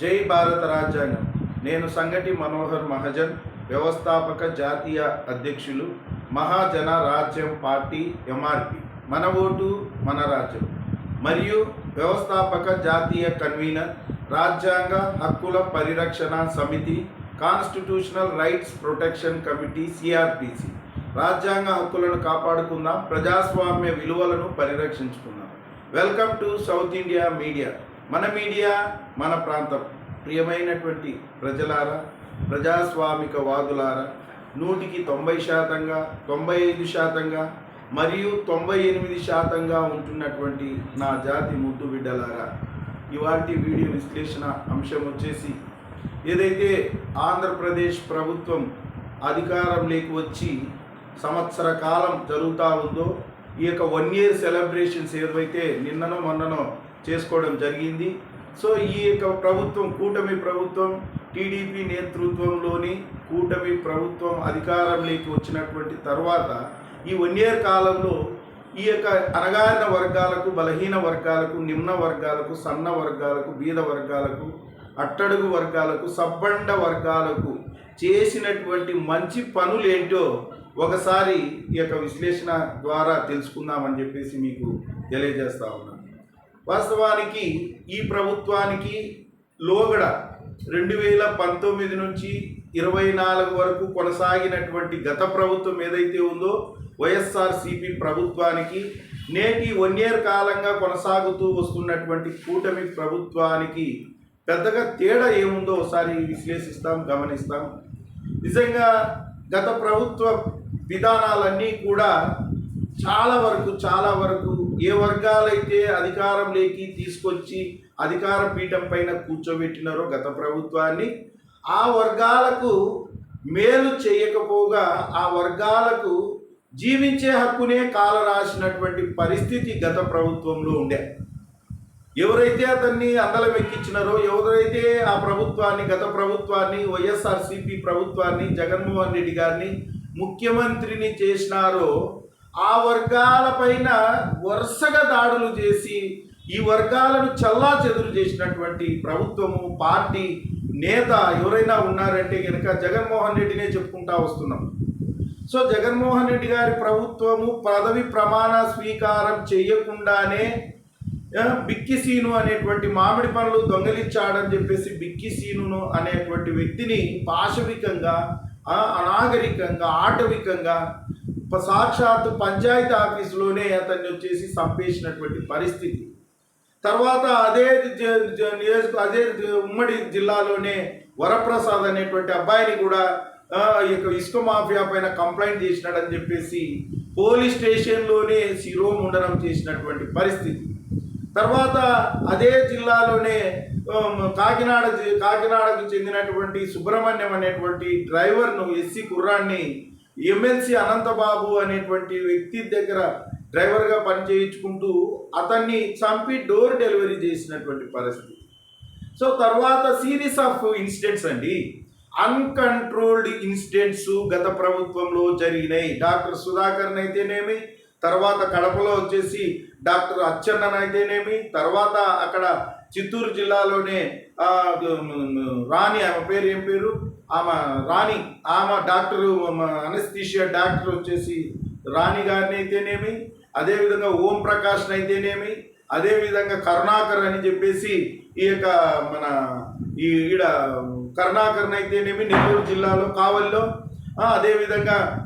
జై భారత రాజ్యాంగం. నేను సంగటి మనోహర్ మహజన్ వ్యవస్థాపక జాతీయ అధ్యక్షులు మహాజన రాజ్యం పార్టీ ఎంఆర్పి మన ఓటు మన రాజ్యం. మరియు వ్యవస్థాపక జాతీయ కన్వీనర్ రాజ్యాంగ హక్కుల పరిరక్షణ సమితి constitutional rights protection committee CRPC రాజ్యాంగ హక్కులను కాపాడుకుందాం ప్రజాస్వామ్య విలువలను పరిరక్షించుకుందాం. Welcome to South India media. మన మీడియా మన ప్రాంతం. ప్రియమైనటువంటి ప్రజలారా ప్రజాస్వామిక వాదులారా నూటికి తొంభై శాతంగా తొంభై ఐదు శాతంగా మరియు తొంభై ఎనిమిది శాతంగా ఉంటున్నటువంటి నా జాతి ముద్దు బిడ్డలారా ఇవాటి వీడియో విశ్లేషణ అంశం వచ్చేసి ఏదైతే ఆంధ్రప్రదేశ్ ప్రభుత్వం అధికారంలోకి వచ్చి సంవత్సర కాలం జరుగుతూ ఉందో ఈ యొక్క వన్ ఇయర్ సెలబ్రేషన్స్ ఏవైతే నిన్ననో మొన్ననో చేసుకోవడం జరిగింది. సో ఈ యొక్క ప్రభుత్వం కూటమి ప్రభుత్వం టీడీపీ నేతృత్వంలోని కూటమి ప్రభుత్వం అధికారంలోకి వచ్చినటువంటి తర్వాత ఈ వన్ ఇయర్ కాలంలో ఈ యొక్క అనగారిన వర్గాలకు బలహీన వర్గాలకు నిమ్న వర్గాలకు సన్న వర్గాలకు బీద వర్గాలకు అట్టడుగు వర్గాలకు సబ్బండ వర్గాలకు చేసినటువంటి మంచి పనులు ఏంటో ఒకసారి ఈ యొక్క విశ్లేషణ ద్వారా తెలుసుకుందామని చెప్పేసి మీకు తెలియజేస్తా ఉన్నాను వాస్తవానికి ఈ ప్రభుత్వానికి లోగడ రెండు వేల పంతొమ్మిది నుంచి ఇరవై నాలుగు వరకు కొనసాగినటువంటి గత ప్రభుత్వం ఏదైతే ఉందో వైఎస్ఆర్సిపి ప్రభుత్వానికి నేటి వన్ ఇయర్ కాలంగా కొనసాగుతూ వస్తున్నటువంటి కూటమి ప్రభుత్వానికి పెద్దగా తేడా ఏముందో ఒకసారి విశ్లేషిస్తాం గమనిస్తాం. నిజంగా గత ప్రభుత్వ విధానాలన్నీ కూడా చాలా వరకు చాలా వరకు ఏ వర్గాలైతే అధికారంలోకి తీసుకొచ్చి అధికార పీఠం పైన కూర్చోబెట్టినారో గత ప్రభుత్వాన్ని ఆ వర్గాలకు మేలు చేయకపోగా ఆ వర్గాలకు జీవించే హక్కునే కాల రాసినటువంటి పరిస్థితి గత ప్రభుత్వంలో ఉండే. ఎవరైతే అతన్ని అందలం ఎక్కించినారో ఎవరైతే ఆ ప్రభుత్వాన్ని గత ప్రభుత్వాన్ని వైఎస్ఆర్సిపి ప్రభుత్వాన్ని జగన్మోహన్ రెడ్డి గారిని ముఖ్యమంత్రిని చేసినారో ఆ వర్గాలపైన వరుసగా దాడులు చేసి ఈ వర్గాలను చల్లా చెదురు చేసినటువంటి ప్రభుత్వము పార్టీ నేత ఎవరైనా ఉన్నారంటే కనుక జగన్మోహన్ రెడ్డినే చెప్పుకుంటా వస్తున్నాం. సో జగన్మోహన్ రెడ్డి గారి ప్రభుత్వము పదవి ప్రమాణ స్వీకారం చేయకుండానే బిక్కిసీను బిక్కి సీను అనేటువంటి మామిడి పనులు దొంగలిచ్చాడని చెప్పేసి బిక్కి సీనును అనేటువంటి వ్యక్తిని పాశవికంగా అనాగరికంగా ఆటవికంగా సాక్షాత్ సాక్షాత్తు పంచాయతీ ఆఫీసులోనే అతన్ని వచ్చేసి చంపేసినటువంటి పరిస్థితి. తర్వాత అదే నియోజక అదే ఉమ్మడి జిల్లాలోనే వరప్రసాద్ అనేటువంటి అబ్బాయిని కూడా యొక్క ఇసుక మాఫియా పైన కంప్లైంట్ చేసినాడని చెప్పేసి పోలీస్ స్టేషన్లోనే శిరోముండనం చేసినటువంటి పరిస్థితి. తర్వాత అదే జిల్లాలోనే కాకినాడ కాకినాడకు చెందినటువంటి సుబ్రహ్మణ్యం అనేటువంటి డ్రైవర్ను ఎస్సీ కుర్రాన్ని ఎమ్మెల్సీ అనంతబాబు అనేటువంటి వ్యక్తి దగ్గర డ్రైవర్గా పని చేయించుకుంటూ అతన్ని చంపి డోర్ డెలివరీ చేసినటువంటి పరిస్థితి. సో తర్వాత సిరీస్ ఆఫ్ ఇన్సిడెంట్స్ అండి. అన్కంట్రోల్డ్ ఇన్సిడెంట్స్ గత ప్రభుత్వంలో జరిగినాయి. డాక్టర్ సుధాకర్ని అయితేనేమి తర్వాత కడపలో వచ్చేసి డాక్టర్ అచ్చెన్నన్ అయితేనేమి తర్వాత అక్కడ చిత్తూరు జిల్లాలోనే రాణి ఆమె పేరు ఏం పేరు? ఆమె రాణి ఆమె డాక్టరు అనస్థీషియా డాక్టర్ వచ్చేసి రాణి గారిని అయితేనేమి అదేవిధంగా ఓం ప్రకాష్ని అయితేనేమి అదేవిధంగా కరుణాకర్ అని చెప్పేసి ఈ యొక్క మన ఈ ఈడ కరుణాకర్ అయితేనేమి నెల్లూరు జిల్లాలో కావలిలో అదేవిధంగా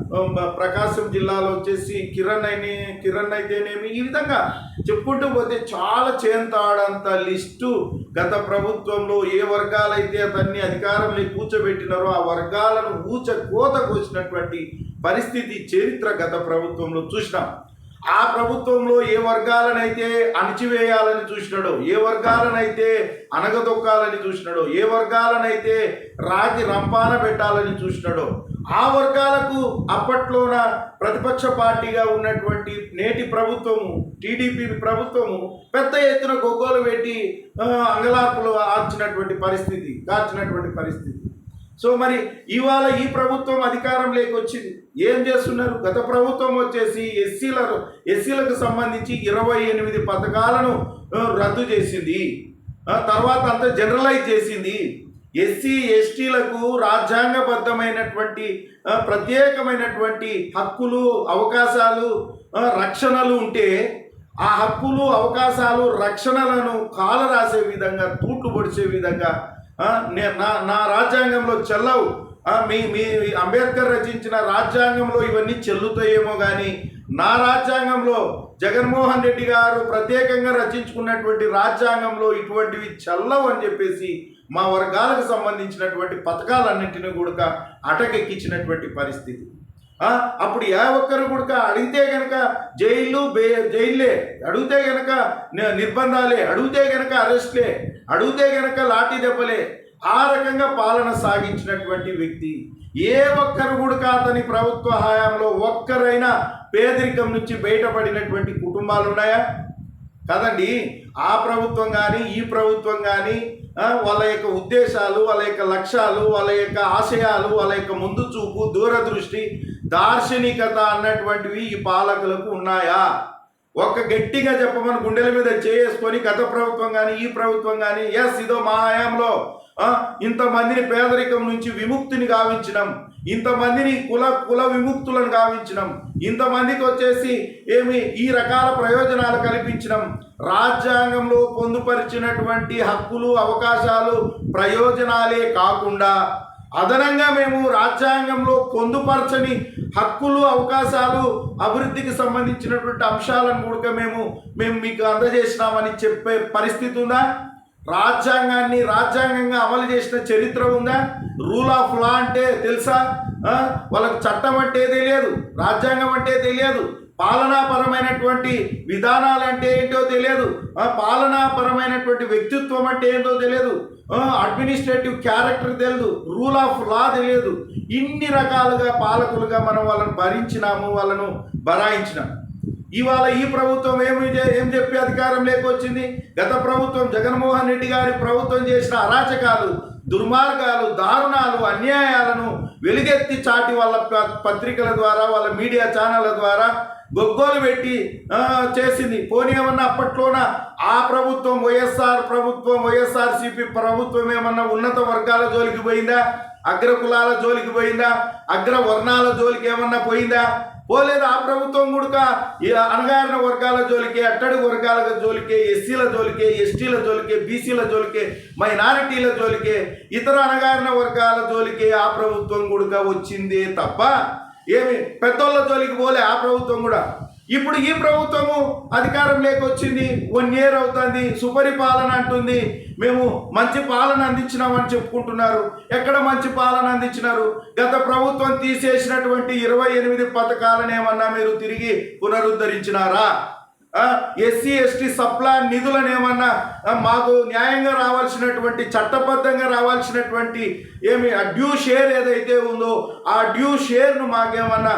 ప్రకాశం జిల్లాలో వచ్చేసి కిరణ్ అయిన కిరణ్ అయితేనేమి ఈ విధంగా చెప్పుకుంటూ పోతే చాలా చేంతాడంత లిస్టు గత ప్రభుత్వంలో ఏ వర్గాలైతే అతన్ని అధికారంలో కూర్చోబెట్టినారో ఆ వర్గాలను ఊచ కోత కోసినటువంటి పరిస్థితి చరిత్ర గత ప్రభుత్వంలో చూసినాం. ఆ ప్రభుత్వంలో ఏ వర్గాలనైతే అణిచివేయాలని చూసినాడో ఏ వర్గాలనైతే అనగదొక్కాలని చూసినాడో ఏ వర్గాలనైతే రాగి రంపాన పెట్టాలని చూసినాడో ఆ వర్గాలకు అప్పట్లోన ప్రతిపక్ష పార్టీగా ఉన్నటువంటి నేటి ప్రభుత్వము టీడీపీ ప్రభుత్వము పెద్ద ఎత్తున గొగ్గోలు పెట్టి ఆ, అంగలార్పులు ఆర్చినటువంటి పరిస్థితి దాచినటువంటి పరిస్థితి. సో మరి ఇవాళ ఈ ప్రభుత్వం అధికారం వచ్చింది ఏం చేస్తున్నారు? గత ప్రభుత్వం వచ్చేసి ఎస్సీల ఎస్సీలకు సంబంధించి ఇరవై ఎనిమిది పథకాలను రద్దు చేసింది. తర్వాత అంత జనరలైజ్ చేసింది. ఎస్సీ ఎస్టీలకు రాజ్యాంగబద్ధమైనటువంటి ప్రత్యేకమైనటువంటి హక్కులు అవకాశాలు రక్షణలు ఉంటే ఆ హక్కులు అవకాశాలు రక్షణలను కాల రాసే విధంగా తూట్లు పొడిచే విధంగా నా నా రాజ్యాంగంలో చెల్లవు. మీ మీ అంబేద్కర్ రచించిన రాజ్యాంగంలో ఇవన్నీ చెల్లుతాయేమో కానీ నా రాజ్యాంగంలో జగన్మోహన్ రెడ్డి గారు ప్రత్యేకంగా రచించుకున్నటువంటి రాజ్యాంగంలో ఇటువంటివి చల్లవు అని చెప్పేసి మా వర్గాలకు సంబంధించినటువంటి పథకాలన్నింటినీ కూడా అటకెక్కించినటువంటి పరిస్థితి. అప్పుడు ఏ ఒక్కరు కూడా అడిగితే గనక జైలు బే జైల్లే అడిగితే గనక నిర్బంధాలే అడిగితే గనక అరెస్ట్లే అడిగితే గనక లాఠీ దెబ్బలే ఆ రకంగా పాలన సాగించినటువంటి వ్యక్తి ఏ ఒక్కరు కూడా అతని ప్రభుత్వ హయాంలో ఒక్కరైనా పేదరికం నుంచి బయటపడినటువంటి కుటుంబాలు ఉన్నాయా కదండి. ఆ ప్రభుత్వం కానీ ఈ ప్రభుత్వం కానీ వాళ్ళ యొక్క ఉద్దేశాలు వాళ్ళ యొక్క లక్ష్యాలు వాళ్ళ యొక్క ఆశయాలు వాళ్ళ యొక్క ముందు చూపు దూరదృష్టి దార్శనికత అన్నటువంటివి ఈ పాలకులకు ఉన్నాయా? ఒక్క గట్టిగా చెప్పమని గుండెల మీద చేసుకొని గత ప్రభుత్వం కానీ ఈ ప్రభుత్వం కానీ ఎస్ ఇదో మా హయాంలో ఇంతమందిని పేదరికం నుంచి విముక్తిని గావించడం ఇంతమందిని కుల కుల విముక్తులను గావించడం ఇంతమందికి వచ్చేసి ఏమి ఈ రకాల ప్రయోజనాలు కల్పించడం రాజ్యాంగంలో పొందుపరిచినటువంటి హక్కులు అవకాశాలు ప్రయోజనాలే కాకుండా అదనంగా మేము రాజ్యాంగంలో పొందుపరచని హక్కులు అవకాశాలు అభివృద్ధికి సంబంధించినటువంటి అంశాలను కూడా మేము మేము మీకు అందజేసినామని చెప్పే పరిస్థితి ఉందా? రాజ్యాంగాన్ని రాజ్యాంగంగా అమలు చేసిన చరిత్ర ఉందా? రూల్ ఆఫ్ లా అంటే తెలుసా? వాళ్ళకు చట్టం అంటే తెలియదు రాజ్యాంగం అంటే తెలియదు పాలనాపరమైనటువంటి విధానాలు అంటే ఏంటో తెలియదు పాలనాపరమైనటువంటి వ్యక్తిత్వం అంటే ఏంటో తెలియదు అడ్మినిస్ట్రేటివ్ క్యారెక్టర్ తెలియదు రూల్ ఆఫ్ లా తెలియదు. ఇన్ని రకాలుగా పాలకులుగా మనం వాళ్ళను భరించినాము వాళ్ళను బరాయించినాం ఇవాళ ఈ ప్రభుత్వం ఏమి ఏం చెప్పి అధికారం లేకొచ్చింది? గత ప్రభుత్వం జగన్మోహన్ రెడ్డి గారి ప్రభుత్వం చేసిన అరాచకాలు దుర్మార్గాలు దారుణాలు అన్యాయాలను వెలుగెత్తి చాటి వాళ్ళ పత్రికల ద్వారా వాళ్ళ మీడియా ఛానళ్ళ ద్వారా గొగ్గోలు పెట్టి చేసింది. పోనీ ఏమన్నా అప్పట్లోన ఆ ప్రభుత్వం వైఎస్ఆర్ ప్రభుత్వం వైఎస్ఆర్సీపీ ప్రభుత్వం ఏమన్నా ఉన్నత వర్గాల జోలికి పోయిందా? అగ్ర కులాల జోలికి పోయిందా? అగ్ర వర్ణాల జోలికి ఏమన్నా పోయిందా? పోలేదు ఆ ప్రభుత్వం కూడక అణగారిన వర్గాల జోలికే అట్టడి వర్గాల జోలికే ఎస్సీల జోలికే ఎస్టీల జోలికే బీసీల జోలికే మైనారిటీల జోలికే ఇతర అణగారిన వర్గాల జోలికే ఆ ప్రభుత్వం కూడక వచ్చిందే తప్ప ఏమి? పెద్దోళ్ళ జోలికి పోలే ఆ ప్రభుత్వం కూడా. ఇప్పుడు ఈ ప్రభుత్వము అధికారం లేకొచ్చింది వన్ ఇయర్ అవుతుంది సుపరిపాలన అంటుంది. మేము మంచి పాలన అందించినామని చెప్పుకుంటున్నారు. ఎక్కడ మంచి పాలన అందించినారు? గత ప్రభుత్వం తీసేసినటువంటి ఇరవై ఎనిమిది పథకాలను ఏమన్నా మీరు తిరిగి పునరుద్ధరించినారా? ఎస్సీ ఎస్టీ సప్లా నిధులను ఏమన్నా మాకు న్యాయంగా రావాల్సినటువంటి చట్టబద్ధంగా రావాల్సినటువంటి ఏమి ఆ డ్యూ షేర్ ఏదైతే ఉందో ఆ డ్యూ షేర్ను మాకేమన్నా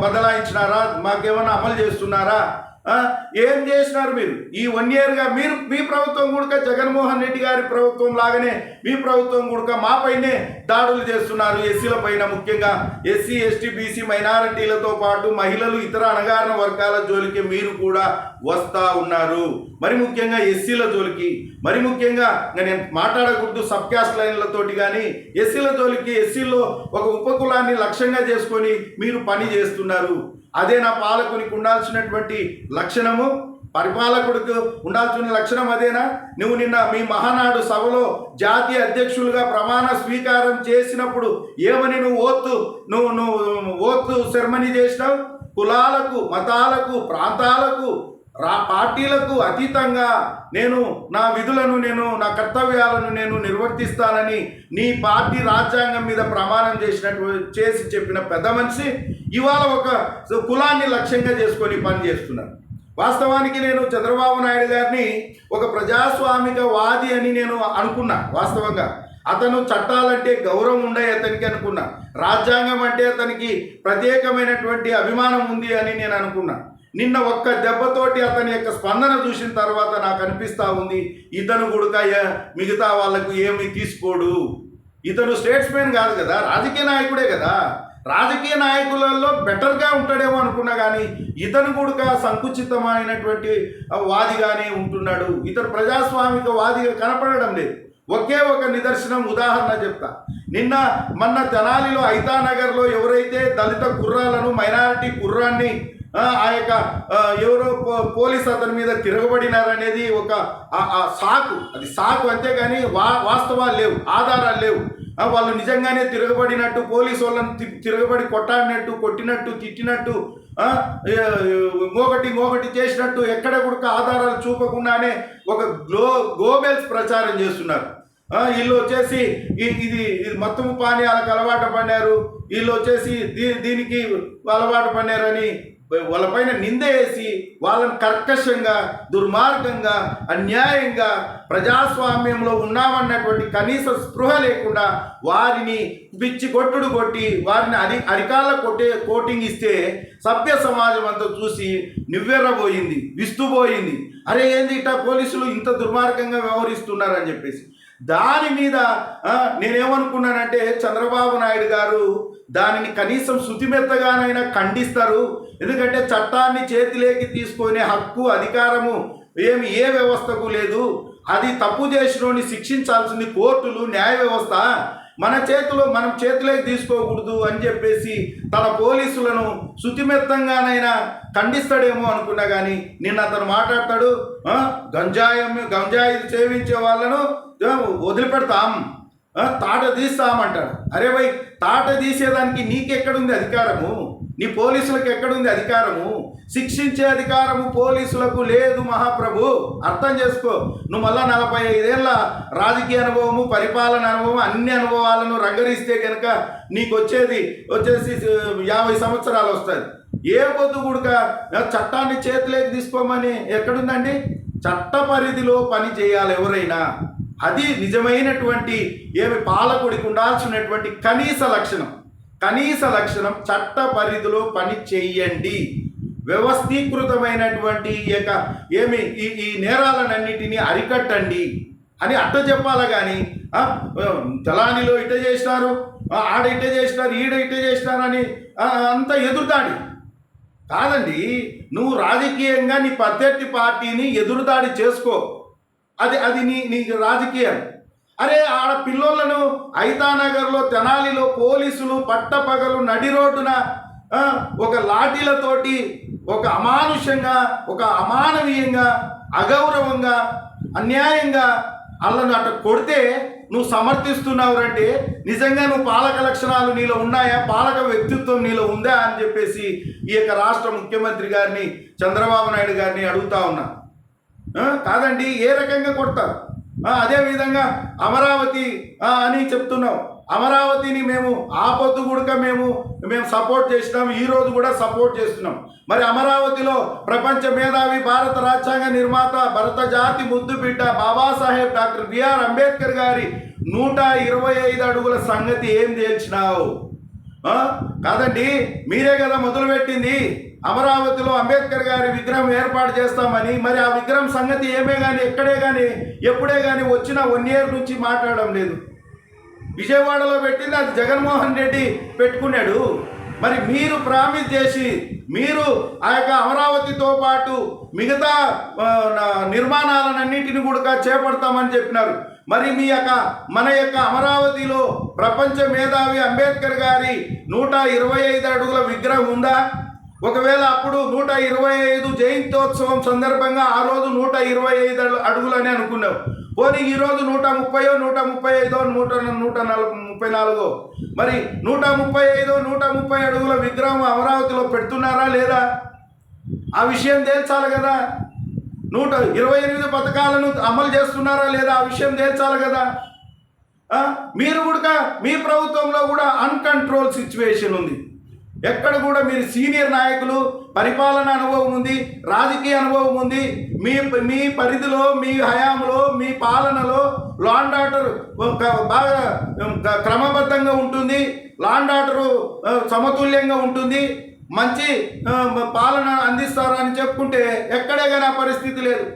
బదలాయించినారా? మాకేమన్నా అమలు చేస్తున్నారా? ఏం చేసినారు మీరు? ఈ వన్ ఇయర్గా మీరు మీ ప్రభుత్వం కూడక జగన్మోహన్ రెడ్డి గారి ప్రభుత్వం లాగానే మీ ప్రభుత్వం కూడక మాపైనే దాడులు చేస్తున్నారు ఎస్సీల పైన ముఖ్యంగా. ఎస్సీ ఎస్టీ బీసీ మైనారిటీలతో పాటు మహిళలు ఇతర అణగారిన వర్గాల జోలికి మీరు కూడా వస్తా ఉన్నారు. మరి ముఖ్యంగా ఎస్సీల జోలికి. మరి ముఖ్యంగా నేను మాట్లాడకూడదు సబ్ క్యాస్ట్ లైన్లతోటి కానీ ఎస్సీల జోలికి ఎస్సీలో ఒక ఉపకులాన్ని లక్ష్యంగా చేసుకొని మీరు పని చేస్తున్నారు. అదే నా పాలకునికి ఉండాల్సినటువంటి లక్షణము పరిపాలకుడికి ఉండాల్సిన లక్షణం అదేనా? నువ్వు నిన్న మీ మహానాడు సభలో జాతీయ అధ్యక్షులుగా ప్రమాణ స్వీకారం చేసినప్పుడు ఏమని నువ్వు ఓత్తు నువ్వు నువ్వు ఓత్తు సెరమనీ చేసినావు? కులాలకు మతాలకు ప్రాంతాలకు రా పార్టీలకు అతీతంగా నేను నా విధులను నేను నా కర్తవ్యాలను నేను నిర్వర్తిస్తానని నీ పార్టీ రాజ్యాంగం మీద ప్రమాణం చేసినట్టు చేసి చెప్పిన పెద్ద మనిషి ఇవాళ ఒక కులాన్ని లక్ష్యంగా చేసుకొని పనిచేస్తున్నారు వాస్తవానికి నేను చంద్రబాబు నాయుడు గారిని ఒక ప్రజాస్వామిక వాది అని నేను అనుకున్నా వాస్తవంగా. అతను చట్టాలంటే గౌరవం ఉండే అతనికి అనుకున్నా రాజ్యాంగం అంటే అతనికి ప్రత్యేకమైనటువంటి అభిమానం ఉంది అని నేను అనుకున్నా. నిన్న ఒక్క దెబ్బతోటి అతని యొక్క స్పందన చూసిన తర్వాత నాకు అనిపిస్తూ ఉంది ఇతను కూడా మిగతా వాళ్ళకు ఏమి తీసుకోడు. ఇతను స్టేట్స్మెన్ కాదు కదా రాజకీయ నాయకుడే కదా. రాజకీయ నాయకులలో బెటర్గా ఉంటాడేమో అనుకున్నా కానీ ఇతను కూడా సంకుచితమైనటువంటి వాదిగానే ఉంటున్నాడు. ఇతను ప్రజాస్వామిక వాదిగా కనపడడం లేదు. ఒకే ఒక నిదర్శనం ఉదాహరణ చెప్తా. నిన్న మొన్న తెనాలిలో ఐతానగర్లో ఎవరైతే దళిత కుర్రాలను మైనారిటీ కుర్రాన్ని ఆ, యొక్క ఎవరో పో- పోలీస్ అతని మీద తిరగబడినారనేది ఒక సాకు. అది సాకు అంతేగాని వా వాస్తవాలు లేవు ఆధారాలు లేవు. వాళ్ళు నిజంగానే తిరగబడినట్టు పోలీసు వాళ్ళని తి- తిరగబడి కొట్టాడినట్టు కొట్టినట్టు తిట్టినట్టు మోగటి మోగటి ఇంకొకటి ఇంకొకటి చేసినట్టు ఎక్కడ కూడా ఆధారాలు చూపకుండానే ఒక గ్లో గోబెల్స్ ప్రచారం చేస్తున్నారు. వీళ్ళు వచ్చేసి ఇది ఇది మొత్తము పానీయాలకు అలవాటు పడినారు వీళ్ళు వచ్చేసి దీ దీనికి అలవాటు పడినారని వాళ్ళపైన నింద వేసి వాళ్ళని కర్కశంగా దుర్మార్గంగా అన్యాయంగా ప్రజాస్వామ్యంలో ఉన్నామన్నటువంటి కనీస స్పృహ లేకుండా వారిని పిచ్చి కొట్టుడు కొట్టి వారిని అరి అరికాల కొట్టే కోటింగ్ ఇస్తే సభ్య సమాజం అంతా చూసి నివ్వెర్రబోయింది విస్తుపోయింది. అరే ఏంది ఇట్లా పోలీసులు ఇంత దుర్మార్గంగా వ్యవహరిస్తున్నారని చెప్పేసి. దాని మీద నేనేమనుకున్నానంటే చంద్రబాబు నాయుడు గారు దానిని కనీసం శుతిమెత్తగానైనా ఖండిస్తారు. ఎందుకంటే చట్టాన్ని చేతిలోకి తీసుకునే హక్కు అధికారము ఏమి ఏ వ్యవస్థకు లేదు. అది తప్పు చేసినోని శిక్షించాల్సింది కోర్టులు న్యాయ వ్యవస్థ. మన చేతిలో మనం చేతిలోకి తీసుకోకూడదు అని చెప్పేసి తన పోలీసులను శుతిమెత్తంగానైనా ఖండిస్తాడేమో అనుకున్నా కానీ నిన్న అతను మాట్లాడతాడు గంజాయి గంజాయి సేవించే వాళ్ళను వదిలిపెడతాం. తాట తీస్తామంటాడు. అరే భయ్ తాట తీసేదానికి నీకెక్కడుంది అధికారము? నీ పోలీసులకు ఎక్కడుంది అధికారము? శిక్షించే అధికారము పోలీసులకు లేదు మహాప్రభు. అర్థం చేసుకో. నువ్వు మళ్ళా నలభై ఐదేళ్ళ రాజకీయ అనుభవము పరిపాలన అనుభవం అన్ని అనుభవాలను రంగరిస్తే కనుక నీకు వచ్చేది వచ్చేసి యాభై సంవత్సరాలు వస్తుంది ఏ పొద్దు కూడక? చట్టాన్ని చేతిలోకి తీసుకోమని ఎక్కడుందండి? చట్ట పరిధిలో పని చేయాలి ఎవరైనా. అది నిజమైనటువంటి ఏమి పాలకుడికి ఉండాల్సినటువంటి కనీస లక్షణం. కనీస లక్షణం చట్ట పరిధిలో పని చేయండి. వ్యవస్థీకృతమైనటువంటి యొక్క ఏమి ఈ ఈ నేరాలన్నింటినీ అరికట్టండి అని అట్ట చెప్పాలి కానీ తెలానిలో ఇట చేసినారు ఆడ ఇట చేసినారు ఈడ ఇట చేసినారని అంత ఎదురుదాడి. కాదండి నువ్వు రాజకీయంగా నీ ప్రత్యర్థి పార్టీని ఎదురుదాడి చేసుకో. అది అది నీ నీ రాజకీయం. అరే ఆడ పిల్లోళ్ళను ఐతానగర్లో తెనాలిలో పోలీసులు పట్టపగలు నడి రోడ్డున ఒక లాఠీలతోటి ఒక అమానుషంగా ఒక అమానవీయంగా అగౌరవంగా అన్యాయంగా వాళ్ళను అట్ట కొడితే నువ్వు సమర్థిస్తున్నావురంటే నిజంగా నువ్వు పాలక లక్షణాలు నీలో ఉన్నాయా? పాలక వ్యక్తిత్వం నీలో ఉందా? అని చెప్పేసి ఈ యొక్క రాష్ట్ర ముఖ్యమంత్రి గారిని చంద్రబాబు నాయుడు గారిని అడుగుతా ఉన్నా. కాదండి ఏ రకంగా కొడతారు? అదే విధంగా అమరావతి అని చెప్తున్నాం. అమరావతిని మేము ఆపద్దు కూడా మేము మేము సపోర్ట్ చేసినాం ఈ రోజు కూడా సపోర్ట్ చేస్తున్నాం. మరి అమరావతిలో ప్రపంచ మేధావి భారత రాజ్యాంగ నిర్మాత భరత జాతి ముద్దు బిడ్డ బాబాసాహెబ్ డాక్టర్ బిఆర్ అంబేద్కర్ గారి నూట ఇరవై ఐదు అడుగుల సంగతి ఏం తేల్చినావు? కాదండి మీరే కదా మొదలుపెట్టింది. అమరావతిలో అంబేద్కర్ గారి విగ్రహం ఏర్పాటు చేస్తామని మరి ఆ విగ్రహం సంగతి ఏమే కానీ ఎక్కడే కానీ ఎప్పుడే కానీ వచ్చిన వన్ ఇయర్ నుంచి మాట్లాడడం లేదు. విజయవాడలో పెట్టింది అది జగన్మోహన్ రెడ్డి పెట్టుకున్నాడు. మరి మీరు ప్రామిస్ చేసి మీరు ఆ యొక్క అమరావతితో పాటు మిగతా నిర్మాణాలన్నింటిని కూడా చేపడతామని చెప్పినారు. మరి మీ యొక్క మన యొక్క అమరావతిలో ప్రపంచ మేధావి అంబేద్కర్ గారి నూట ఇరవై ఐదు అడుగుల విగ్రహం ఉందా? ఒకవేళ అప్పుడు నూట ఇరవై ఐదు జయంతోత్సవం సందర్భంగా ఆ రోజు నూట ఇరవై ఐదు అడుగులని అనుకున్నాం. పోనీ ఈరోజు నూట ముప్పయో నూట ముప్పై ఐదో నూట నూట నలభై ముప్పై నాలుగో? మరి నూట ముప్పై ఐదో నూట ముప్పై అడుగుల విగ్రహం అమరావతిలో పెడుతున్నారా లేదా? ఆ విషయం తేల్చాలి కదా. నూట ఇరవై ఎనిమిది పథకాలను అమలు చేస్తున్నారా లేదా? ఆ విషయం తేల్చాలి కదా. మీరు కూడా మీ ప్రభుత్వంలో కూడా అన్కంట్రోల్ సిచ్యువేషన్ ఉంది. ఎక్కడ కూడా మీరు సీనియర్ నాయకులు పరిపాలన అనుభవం ఉంది రాజకీయ అనుభవం ఉంది మీ మీ పరిధిలో మీ హయాంలో మీ పాలనలో లాండ్ ఆర్డర్ బాగా క్రమబద్ధంగా ఉంటుంది లాండ్ ఆర్డర్ సమతుల్యంగా ఉంటుంది మంచి పాలన అందిస్తారు అని చెప్పుకుంటే ఎక్కడే కానీ ఆ పరిస్థితి లేదు.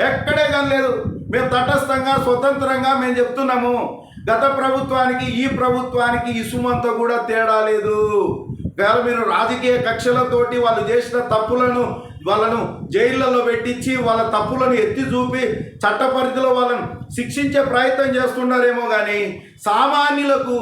ఎక్కడే కానీ లేదు. మేము తటస్థంగా స్వతంత్రంగా మేము చెప్తున్నాము గత ప్రభుత్వానికి ఈ ప్రభుత్వానికి ఇసుమంత కూడా తేడా లేదు. ఒకవేళ మీరు రాజకీయ కక్షలతోటి వాళ్ళు చేసిన తప్పులను వాళ్ళను జైళ్ళలో పెట్టించి వాళ్ళ తప్పులను ఎత్తి చూపి చట్ట పరిధిలో వాళ్ళను శిక్షించే ప్రయత్నం చేస్తున్నారేమో కానీ సామాన్యులకు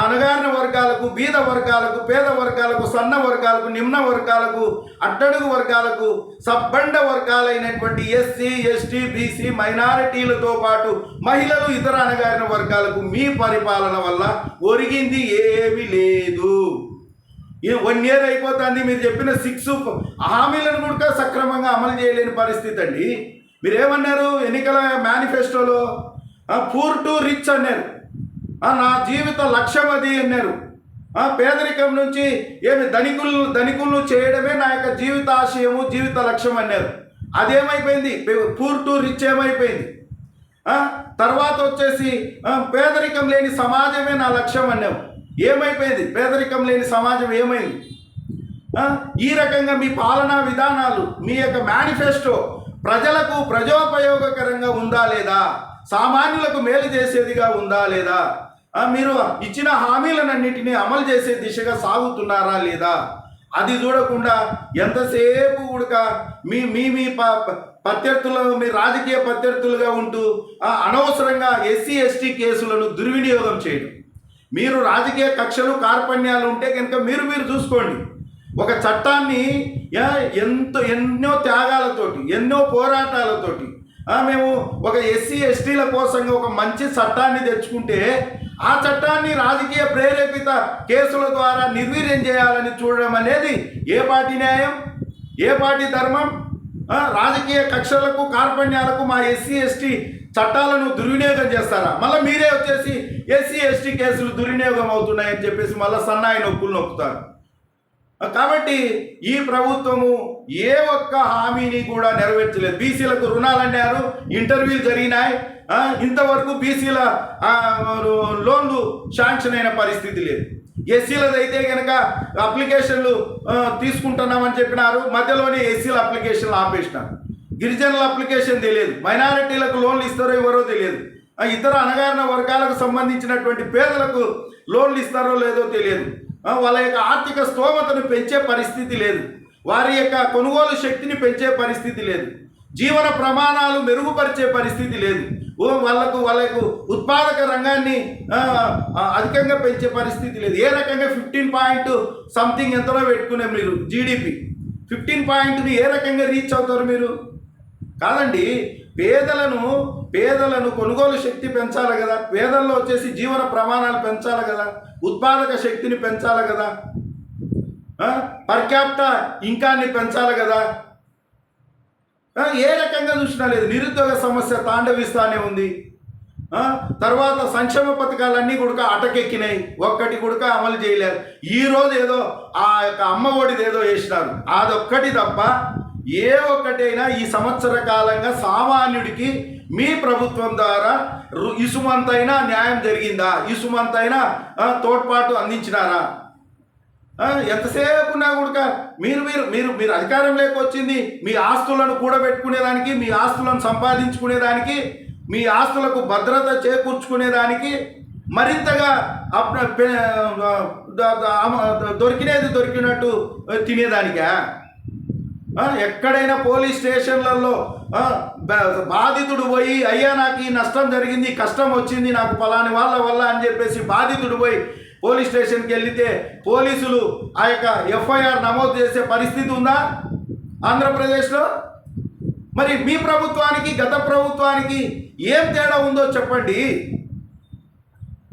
అణగారిన వర్గాలకు బీద వర్గాలకు పేద వర్గాలకు సన్న వర్గాలకు నిమ్న వర్గాలకు అట్టడుగు వర్గాలకు సబ్బండ వర్గాలైనటువంటి ఎస్సీ ఎస్టీ బీసీ మైనారిటీలతో పాటు మహిళలు ఇతర అణగారిన వర్గాలకు మీ పరిపాలన వల్ల ఒరిగింది ఏమీ లేదు. ఈ వన్ ఇయర్ అయిపోతుంది మీరు చెప్పిన సిక్స్ హామీలను కూడా సక్రమంగా అమలు చేయలేని పరిస్థితి అండి. మీరు ఏమన్నారు ఎన్నికల మేనిఫెస్టోలో పూర్ టు రిచ్ అన్నారు. నా జీవిత లక్ష్యం అది అన్నారు. పేదరికం నుంచి ఏమి ధనికులు ధనికులను చేయడమే నా యొక్క జీవిత ఆశయము జీవిత లక్ష్యం అన్నారు. అదేమైపోయింది? పూర్ టు రిచ్ ఏమైపోయింది? తర్వాత వచ్చేసి పేదరికం లేని సమాజమే నా లక్ష్యం అన్నాము ఏమైపోయింది? పేదరికం లేని సమాజం ఏమైంది? ఈ రకంగా మీ పాలనా విధానాలు మీ యొక్క మేనిఫెస్టో ప్రజలకు ప్రజోపయోగకరంగా ఉందా లేదా? సామాన్యులకు మేలు చేసేదిగా ఉందా లేదా? మీరు ఇచ్చిన హామీలనన్నిటినీ అమలు చేసే దిశగా సాగుతున్నారా లేదా? అది చూడకుండా ఎంతసేపు ఉడక మీ మీ మీ ప- ప్రత్యర్థులు మీ రాజకీయ ప్రత్యర్థులుగా ఉంటూ అనవసరంగా ఎస్సీ ఎస్టీ కేసులను దుర్వినియోగం చేయడం. మీరు రాజకీయ కక్షలు కార్పణ్యాలు ఉంటే కనుక మీరు మీరు చూసుకోండి. ఒక చట్టాన్ని ఎంత ఎంతో ఎన్నో త్యాగాలతోటి ఎన్నో పోరాటాలతోటి మేము ఒక ఎస్సీ ఎస్టీల కోసంగా ఒక మంచి చట్టాన్ని తెచ్చుకుంటే ఆ చట్టాన్ని రాజకీయ ప్రేరేపిత కేసుల ద్వారా నిర్వీర్యం చేయాలని చూడడం అనేది ఏ పార్టీ న్యాయం? ఏ పార్టీ ధర్మం? రాజకీయ కక్షలకు కార్పణ్యాలకు మా ఎస్సీ ఎస్టీ చట్టాలను దుర్వినియోగం చేస్తారా? మళ్ళీ మీరే వచ్చేసి ఎస్సీ ఎస్టీ కేసులు దుర్వినియోగం అవుతున్నాయని చెప్పేసి మళ్ళీ సన్నాయి నొప్పులు నొక్కుతారు. కాబట్టి ఈ ప్రభుత్వము ఏ ఒక్క హామీని కూడా నెరవేర్చలేదు. బీసీలకు రుణాలు అన్నారు ఇంటర్వ్యూలు జరిగినాయి. ఇంతవరకు బీసీల లోన్లు శాంక్షన్ అయిన పరిస్థితి లేదు. ఎస్సీలది అయితే కనుక అప్లికేషన్లు తీసుకుంటున్నామని చెప్పినారు. మధ్యలోనే ఎస్సీల అప్లికేషన్లు ఆపేసినారు. గిరిజనుల అప్లికేషన్ తెలియదు. మైనారిటీలకు లోన్లు ఇస్తారో ఎవరో తెలియదు. ఇతర అణగారిన వర్గాలకు సంబంధించినటువంటి పేదలకు లోన్లు ఇస్తారో లేదో తెలియదు. వాళ్ళ యొక్క ఆర్థిక స్తోమతను పెంచే పరిస్థితి లేదు. వారి యొక్క కొనుగోలు శక్తిని పెంచే పరిస్థితి లేదు. జీవన ప్రమాణాలు మెరుగుపరిచే పరిస్థితి లేదు. ఓ వాళ్ళకు వాళ్ళకు ఉత్పాదక రంగాన్ని అధికంగా పెంచే పరిస్థితి లేదు. ఏ రకంగా ఫిఫ్టీన్ పాయింట్ సంథింగ్ ఎంతలో పెట్టుకునే మీరు? జీడిపి. ఫిఫ్టీన్ పాయింట్ని ఏ రకంగా రీచ్ అవుతారు మీరు? కాదండి పేదలను పేదలను కొనుగోలు శక్తి పెంచాలి కదా. పేదల్లో వచ్చేసి జీవన ప్రమాణాలు పెంచాలి కదా. ఉత్పాదక శక్తిని పెంచాలి కదా. పర్ క్యాపిటా ఇంకాన్ని పెంచాలి కదా. ఏ రకంగా చూసినా లేదు. నిరుద్యోగ సమస్య తాండవిస్తానే ఉంది. తర్వాత సంక్షేమ పథకాలన్నీ కూడా అటకెక్కినాయి. ఒక్కటి కూడా అమలు చేయలేదు. ఈ రోజు ఏదో ఆ యొక్క అమ్మ ఒడిది ఏదో వేసినారు. అదొక్కటి తప్ప ఏ ఒక్కటైనా ఈ సంవత్సర కాలంగా సామాన్యుడికి మీ ప్రభుత్వం ద్వారా రు- ఇసుమంతైనా న్యాయం జరిగిందా? ఇసుమంతైనా తోడ్పాటు అందించినారా? ఎంతసేపు ఉన్నా కూడా మీరు మీరు మీరు మీరు అధికారం లేకొచ్చింది మీ ఆస్తులను కూడబెట్టుకునేదానికి మీ ఆస్తులను సంపాదించుకునేదానికి మీ ఆస్తులకు భద్రత చేకూర్చుకునేదానికి మరింతగా అప్- దొరికినది దొరికినట్టు తినేదానికా? ఎక్కడైనా పోలీస్ స్టేషన్లలో బాధితుడు పోయి అయ్యా నాకు ఈ నష్టం జరిగింది కష్టం వచ్చింది నాకు పలాని వాళ్ళ వల్ల అని చెప్పేసి బాధితుడు పోయి పోలీస్ స్టేషన్కి వెళితే పోలీసులు ఆ యొక్క ఎఫ్ఐఆర్ నమోదు చేసే పరిస్థితి ఉందా ఆంధ్రప్రదేశ్లో? మరి మీ ప్రభుత్వానికి గత ప్రభుత్వానికి ఏం తేడా ఉందో చెప్పండి.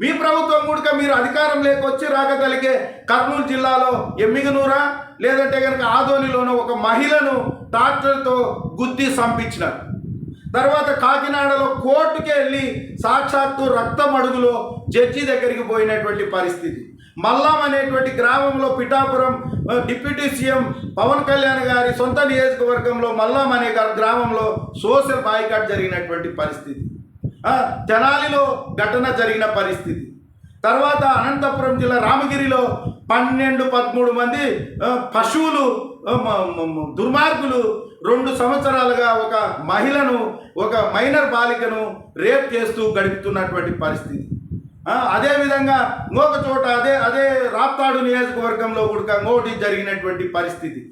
మీ ప్రభుత్వం కూడా మీరు అధికారం లేకొచ్చి రాగలిగే కర్నూలు జిల్లాలో ఎమ్మిగనూరా? లేదంటే కనుక ఆదోనిలోనో ఒక మహిళను ట్రాక్టర్తో గుద్ది సంపించినారు. తర్వాత కాకినాడలో కోర్టుకి వెళ్ళి సాక్షాత్తు రక్తం అడుగులో జడ్జి దగ్గరికి పోయినటువంటి పరిస్థితి. మల్లం అనేటువంటి గ్రామంలో పిఠాపురం డిప్యూటీ సీఎం పవన్ కళ్యాణ్ గారి సొంత నియోజకవర్గంలో మల్లం అనే గారి గ్రామంలో సోషల్ బాయ్కాట్ జరిగినటువంటి పరిస్థితి. తెనాలిలో ఘటన జరిగిన పరిస్థితి. తర్వాత అనంతపురం జిల్లా రామగిరిలో పన్నెండు పదమూడు మంది పశువులు దుర్మార్గులు రెండు సంవత్సరాలుగా ఒక మహిళను ఒక మైనర్ బాలికను రేప్ చేస్తూ గడుపుతున్నటువంటి పరిస్థితి. అదేవిధంగా ఇంకొక చోట అదే అదే రాప్తాడు నియోజకవర్గంలో కూడా ఇంకోటి జరిగినటువంటి పరిస్థితి.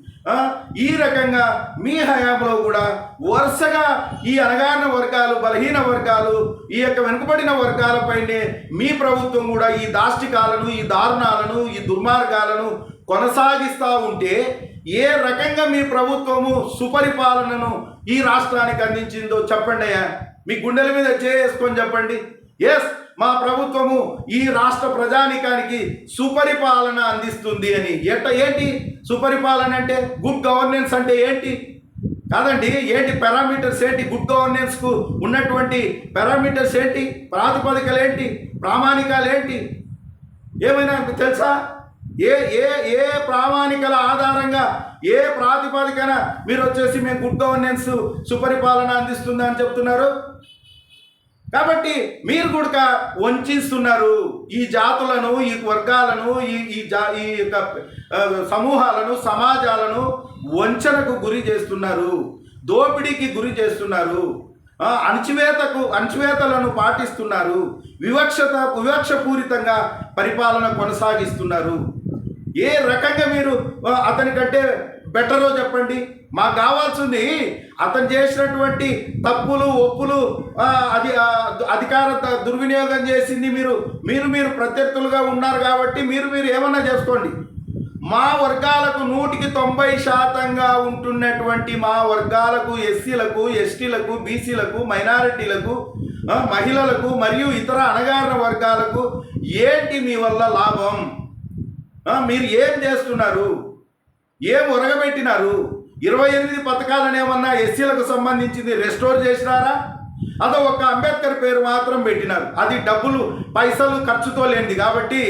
ఈ రకంగా మీ హయాంలో కూడా వరుసగా ఈ అనగాన వర్గాలు బలహీన వర్గాలు ఈ యొక్క వెనుకబడిన వర్గాలపైనే మీ ప్రభుత్వం కూడా ఈ దాష్టికాలను ఈ దారుణాలను ఈ దుర్మార్గాలను కొనసాగిస్తూ ఉంటే ఏ రకంగా మీ ప్రభుత్వము సుపరిపాలనను ఈ రాష్ట్రానికి అందించిందో చెప్పండి అయ్యా. మీ గుండెల మీద చేసుకొని చెప్పండి. ఎస్ మా ప్రభుత్వము ఈ రాష్ట్ర ప్రజానికానికి సుపరిపాలన అందిస్తుంది అని. ఎట్ట ఏంటి? సుపరిపాలన అంటే గుడ్ గవర్నెన్స్ అంటే ఏంటి? కాదండి ఏంటి పారామీటర్స్ ఏంటి? గుడ్ గవర్నెన్స్కు ఉన్నటువంటి పారామీటర్స్ ఏంటి? ప్రాతిపదికలు ఏంటి? ప్రామాణికాలు ఏంటి? ఏమైనా మీకు తెలుసా? ఏ ఏ ఏ ప్రామాణికల ఆధారంగా ఏ ప్రాతిపదికన మీరు వచ్చేసి మేము గుడ్ గవర్నెన్స్ సుపరిపాలన అందిస్తుందని చెప్తున్నారు? కాబట్టి మీరు కూడా వంచిస్తున్నారు ఈ జాతులను ఈ వర్గాలను ఈ ఈ జా ఈ యొక్క సమూహాలను సమాజాలను వంచనకు గురి చేస్తున్నారు దోపిడీకి గురి చేస్తున్నారు అణచివేతకు అణచివేతలను పాటిస్తున్నారు వివక్షత వివక్షపూరితంగా పరిపాలన కొనసాగిస్తున్నారు. ఏ రకంగా మీరు అతనికంటే బెటరో చెప్పండి. మాకు కావాల్సింది అతను చేసినటువంటి తప్పులు ఒప్పులు అది అధికార దుర్వినియోగం చేసింది మీరు. మీరు మీరు ప్రత్యర్థులుగా ఉన్నారు కాబట్టి మీరు మీరు ఏమన్నా చేసుకోండి. మా వర్గాలకు నూటికి తొంభై శాతంగా ఉంటున్నటువంటి మా వర్గాలకు ఎస్సీలకు ఎస్టీలకు బీసీలకు మైనారిటీలకు మహిళలకు మరియు ఇతర అణగారిన వర్గాలకు ఏంటి మీ వల్ల లాభం? మీరు ఏం చేస్తున్నారు? ఏం ఉరగబెట్టినారు? ఇరవై ఎనిమిది పథకాలనేమన్నా ఎస్సీలకు సంబంధించింది రెస్టోర్ చేసినారా? అదో ఒక అంబేద్కర్ పేరు మాత్రం పెట్టినారు. అది డబ్బులు పైసలు ఖర్చుతో లేనిది. కాబట్టి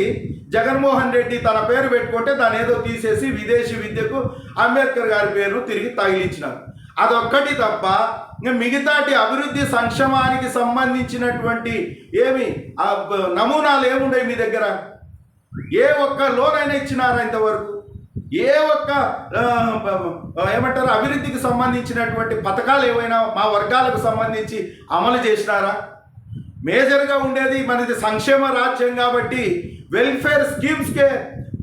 జగన్మోహన్ రెడ్డి తన పేరు పెట్టుకుంటే దాని ఏదో తీసేసి విదేశీ విద్యకు అంబేద్కర్ గారి పేరు తిరిగి తగిలించినారు అదొక్కటి తప్ప మిగతాటి అభివృద్ధి సంక్షేమానికి సంబంధించినటువంటి ఏమి నమూనాలు ఏముండవు మీ దగ్గర? ఏ ఒక్క లోన్ అయినా ఇచ్చినారా ఇంతవరకు? ఏ ఒక్క ఏమంటారు అభివృద్ధికి సంబంధించినటువంటి పథకాలు ఏవైనా మా వర్గాలకు సంబంధించి అమలు చేసినారా? మేజర్గా ఉండేది మనది సంక్షేమ రాజ్యం కాబట్టి వెల్ఫేర్ స్కీమ్స్కే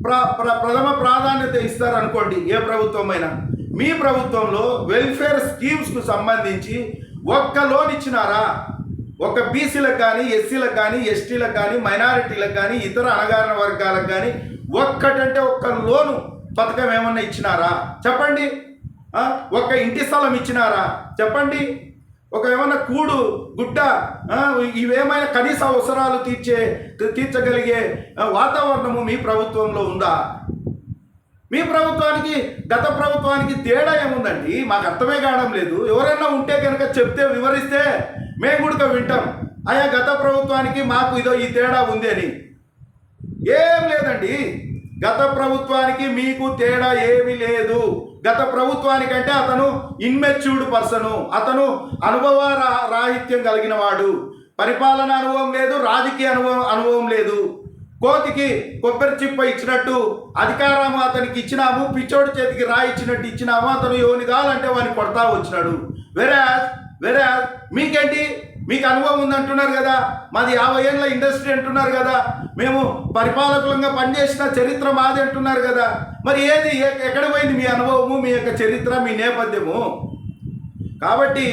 ప్ర ప్ర ప్రథమ ప్రాధాన్యత ఇస్తారనుకోండి ఏ ప్రభుత్వమైనా. మీ ప్రభుత్వంలో వెల్ఫేర్ స్కీమ్స్కు సంబంధించి ఒక్క లోన్ ఇచ్చినారా? ఒక బీసీలకు కానీ ఎస్సీలకు కానీ ఎస్టీలకు కానీ మైనారిటీలకు కానీ ఇతర అణగారిన వర్గాలకు కానీ ఒక్కటంటే ఒక్క లోను పథకం ఏమన్నా ఇచ్చినారా? చెప్పండి. ఒక ఇంటి స్థలం ఇచ్చినారా? చెప్పండి. ఒక ఏమైనా కూడు గుడ్డ ఇవేమైనా కనీస అవసరాలు తీర్చే తీర్చగలిగే వాతావరణము మీ ప్రభుత్వంలో ఉందా? మీ ప్రభుత్వానికి గత ప్రభుత్వానికి తేడా ఏముందండి? మాకు అర్థమే కావడం లేదు. ఎవరైనా ఉంటే కనుక చెప్తే వివరిస్తే మేము కూడా వింటాం. ఆయా గత ప్రభుత్వానికి మాకు ఇదో ఈ తేడా ఉంది అని. ఏం లేదండి. గత ప్రభుత్వానికి మీకు తేడా ఏమీ లేదు. గత ప్రభుత్వానికంటే అతను ఇన్మెచ్యూర్డ్ పర్సను. అతను అనుభవ రాహిత్యం కలిగిన వాడు. పరిపాలన అనుభవం లేదు రాజకీయ అనుభవం అనుభవం లేదు. కోతికి కొబ్బరి చిప్ప ఇచ్చినట్టు అధికారము అతనికి ఇచ్చినాము పిచ్చోడి చేతికి రాయి ఇచ్చినట్టు ఇచ్చినాము అతను యోని కావాలంటే వాడిని కొడతా వచ్చినాడు. వేరే వేరే మీకేంటి? మీకు అనుభవం ఉందంటున్నారు కదా. మాది యాభై ఏళ్ళ ఇండస్ట్రీ అంటున్నారు కదా. మేము పరిపాలకులంగా పనిచేసిన చరిత్ర మాది అంటున్నారు కదా. మరి ఏది ఎక్కడ పోయింది మీ అనుభవము మీ యొక్క చరిత్ర మీ నేపథ్యము? కాబట్టి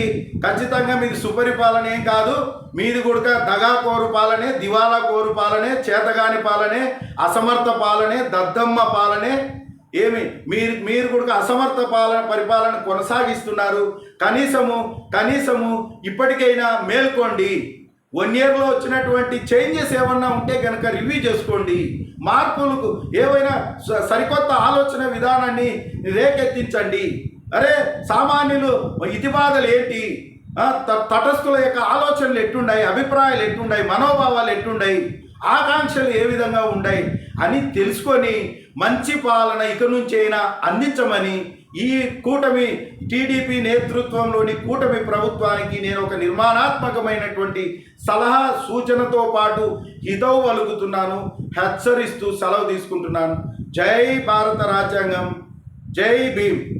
ఖచ్చితంగా మీది సుపరిపాలన ఏం కాదు. మీది కూడా దగా కోరు పాలనే దివాలా కోరు పాలనే చేతగాని పాలనే అసమర్థ పాలనే దద్దమ్మ పాలనే ఏమి? మీరు మీరు కూడా అసమర్థ పాలన పరిపాలన కొనసాగిస్తున్నారు. కనీసము కనీసము ఇప్పటికైనా మేల్కోండి. వన్ ఇయర్లో వచ్చినటువంటి చేంజెస్ ఏమన్నా ఉంటే కనుక రివ్యూ చేసుకోండి. మార్పులకు ఏవైనా స- సరికొత్త ఆలోచన విధానాన్ని రేకెత్తించండి. అరే సామాన్యులు ఇతిబాధలు ఏంటి? త- తటస్థుల యొక్క ఆలోచనలు ఎట్టుండాయి అభిప్రాయాలు ఎట్టుండాయి మనోభావాలు ఎట్టుండాయి ఆకాంక్షలు ఏ విధంగా ఉన్నాయి? అని తెలుసుకొని మంచి పాలన ఇక నుంచైనా అందించమని ఈ కూటమి టీడీపీ నేతృత్వంలోని కూటమి ప్రభుత్వానికి నేను ఒక నిర్మాణాత్మకమైనటువంటి సలహా సూచనతో పాటు హితవు పలుకుతున్నాను హెచ్చరిస్తూ సెలవు తీసుకుంటున్నాను. జై భారత రాజ్యాంగం. జై భీమ్.